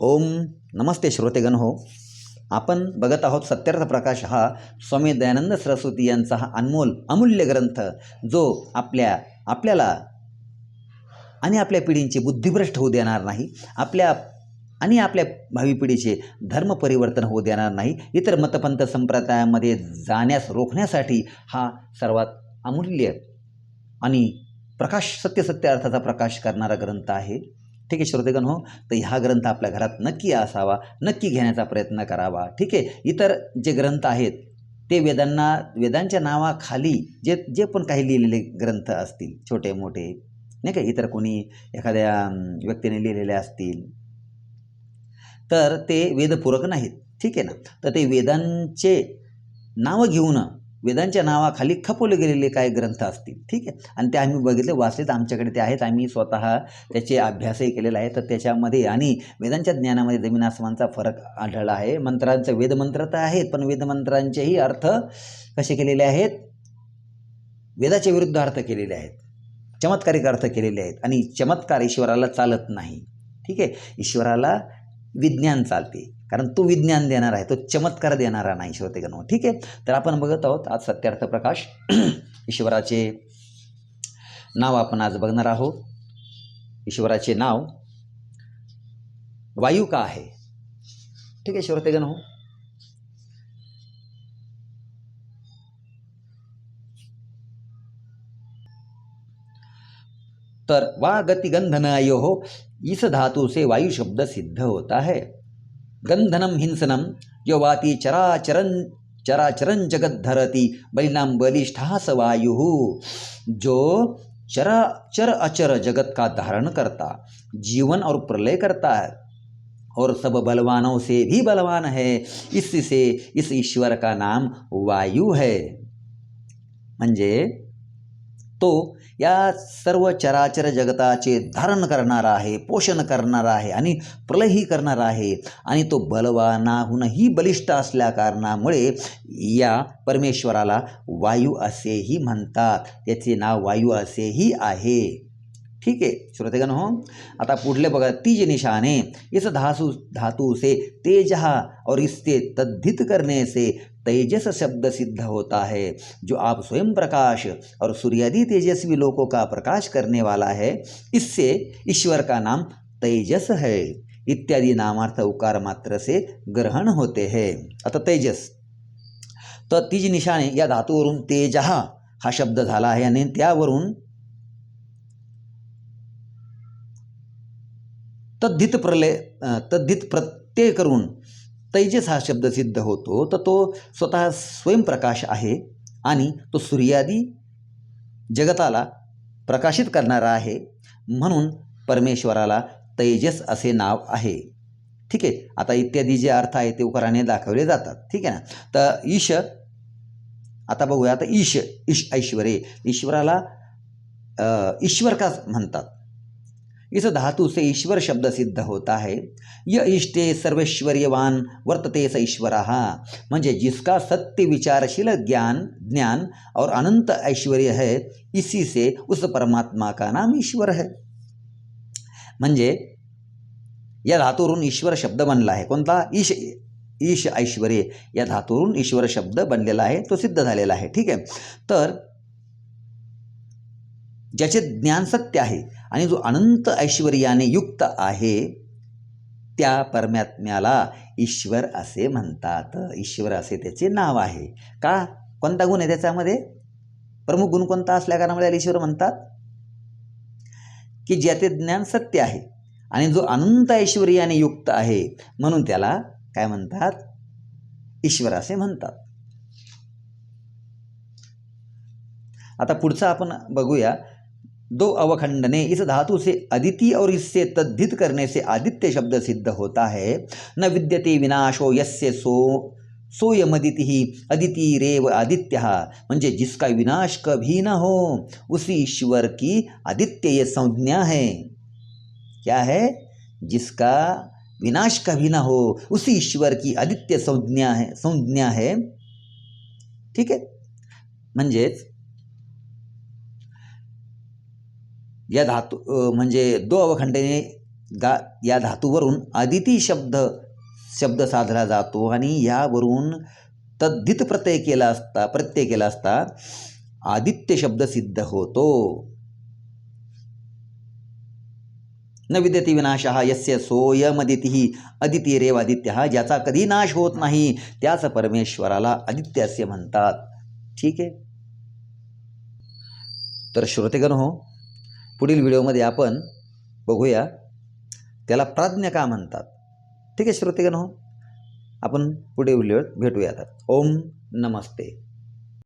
ओम नमस्ते श्रोतेगण हो. आपण बघत आहोत सत्यार्थ प्रकाश हा स्वामी दयानंद सरस्वती यांचा हा अनमोल अमूल्य ग्रंथ जो आपल्या आपल्याला आणि आपल्या पिढींचे बुद्धिभ्रष्ट होऊ देणार नाही आपल्या आणि आपल्या भावी पिढीचे धर्म परिवर्तन होऊ देणार नाही इतर मतपंथ संप्रदायामध्ये जाण्यास रोखण्यासाठी हा सर्वात अमूल्य आणि प्रकाश सत्य सत्य अर्थाचा प्रकाश करणारा ग्रंथ आहे. ठीक आहे श्रोतेगण हो. तर ह्या ग्रंथ आपल्या घरात नक्की असावा नक्की घेण्याचा प्रयत्न करावा. ठीक आहे? इतर जे ग्रंथ आहेत ते वेदांना वेदांच्या नावाखाली जे जे पण काही लिहिलेले ग्रंथ असतील छोटे मोठे नाही का? इतर कोणी एखाद्या व्यक्तीने लिहिलेले असतील तर ते वेदपूरक नाहीत. ठीक आहे ना? तर ते वेदांचे नावं घेऊन वेदांच्या नावाखाली खपवले गेलेले काही ग्रंथ असतील. ठीक आहे? आणि ते आम्ही बघितले वाचलेत. आमच्याकडे ते आहेत. आम्ही स्वतः त्याचे अभ्यासही केलेला आहे. तर त्याच्यामध्ये आणि वेदांच्या ज्ञानामध्ये जमीन आसमानचा फरक आढळला आहे. मंत्रांचं वेदमंत्र तर आहेत पण वेदमंत्रांचेही अर्थ कसे केलेले आहेत? वेदाच्या विरुद्ध अर्थ केलेले आहेत. चमत्कारिक अर्थ केलेले आहेत. आणि चमत्कार ईश्वराला चालत नाही. ठीक आहे? ईश्वराला विज्ञान चालते. कारण तो विज्ञान देणार आहे तो चमत्कार देणारा नाही श्रोतेगण ठीक आहे? तर आपण बघत आहोत आज सत्यार्थ प्रकाश. ईश्वराचे नाव आपण आज बघणार आहोत. ईश्वराचे नाव वायू का आहे? ठीक आहे श्रोतेगण हो. तर वा गतिगंधन आयो हो इस धातु से वायु शब्द सिद्ध होता है. गंधनम हिंसनम जो वाती चराचरन चराचरन जगत धरती बलिनाम बलिष्ठास वायु जो चरा चर अचर जगत का धारण करता, जीवन और प्रलय करता है, और सब बलवानों से भी बलवान है, इससे इस ईश्वर का नाम वायु है। म्हणजे तो या सर्व चराचर जगताचे धारण करणारा आहे पोषण करणारा आहे आणि प्रलयही करणारा आहे आणि तो बलवानाहूनही बलिष्ठ असल्या कारणामुळे या परमेश्वराला वायू असेही म्हणतात. त्याचे नाव वायू असेही आहे. ठीक आहे श्रोतेगण हो आता पुढले बघा तीज निशाने इस धासू धातु से तेज और इससे तद्धित करने से तेजस शब्द सिद्ध होता है, जो आप स्वयं प्रकाश और सूर्यादि तेजस्वी लोगों का प्रकाश करने वाला है, इससे ईश्वर का नाम तेजस है। इत्यादि नामार्थ उकार मात्र से ग्रहण होते हैं। आता तेजस। तर तीज निशाणे या धातूवरून तेज, हा शब्द झाला आहे आणि त्यावरून तद्धित प्रलय तद्धित प्रत्यय करून तैजस हा शब्द सिद्ध होतो तर तो स्वतः स्वयंप्रकाश आहे आणि तो सूर्यादी जगताला प्रकाशित करणारा आहे. म्हणून परमेश्वराला तैजस असे नाव आहे. ठीक आहे? आता इत्यादी जे अर्थ आहे ते उकाराने दाखवले जातात. ठीक आहे ना? तर ईश आता बघूया. आता ईश ईश ऐश्वरे. ईश्वराला ईश्वर का म्हणतात? इस धातु से ईश्वर शब्द सिद्ध होता है। यह इष्टे सर्वैश्वर्यवान वर्तते स ईश्वर। म्हणजे जिसका सत्य विचारशील ज्ञान ज्ञान और अनंत ऐश्वर्य है, इसी से उस परमात्मा का नाम ईश्वर है। म्हणजे या धातूवरून ईश्वर शब्द बनला आहे। कोणता? ईश ईश ऐश्वर्य. या धातूवरून ईश्वर शब्द बनलेला आहे तो सिद्ध झालेला आहे. ठीक आहे? तर ज्याचे ज्ञान सत्य आहे आणि जो अनंत ऐश्वर्याने युक्त आहे त्या परमात्म्याला ईश्वर असे म्हणतात. ईश्वर असे त्याचे नाव आहे. का? कोणता गुण आहे त्याच्यामध्ये? प्रमुख गुण कोणता असल्या कारणामुळे त्याला ईश्वर म्हणतात? की ज्याचे ज्ञान सत्य आहे आणि जो अनंत ऐश्वर्याने युक्त आहे म्हणून त्याला काय म्हणतात? ईश्वर असे म्हणतात. आता पुढचं आपण बघूया. दो अवखंडने इस धातु से अदिति और इससे तद्धित करने से आदित्य शब्द सिद्ध होता है। न विद्यते विनाशो यस्य सो, सोयमदिति ही अदिति रेव आदित्य। म्हणजे जिसका विनाश कभी न हो, उसी ईश्वर की आदित्य ये संज्ञा है। क्या है? जिसका विनाश कभी ना हो, उसी ईश्वर की आदित्य संज्ञा है संज्ञा है। ठीक आहे म्हणजेच या धातू म्हणजे दो अवखंडेने गा या धातूवरून अदिती शब्द शब्द साधला जातो आणि यावरून तद्धित प्रत्यय केला असता प्रत्यय केला असता आदित्य शब्द सिद्ध होतो. न विद्यती विनाश यस्य सोयमदिती अदिती रेव आदित्य हा ज्याचा कधी नाश होत नाही त्याच परमेश्वराला आदित्य असे म्हणतात. ठीक आहे? तर श्रोतेगण हो पुढील व्हिडिओमध्ये आपण बघूया. त्याला प्राज्ञ का म्हणतात? ठीक आहे श्रोतेगण हो आपण पुढे व्हिडिओत भेटूया आता ओम नमस्ते.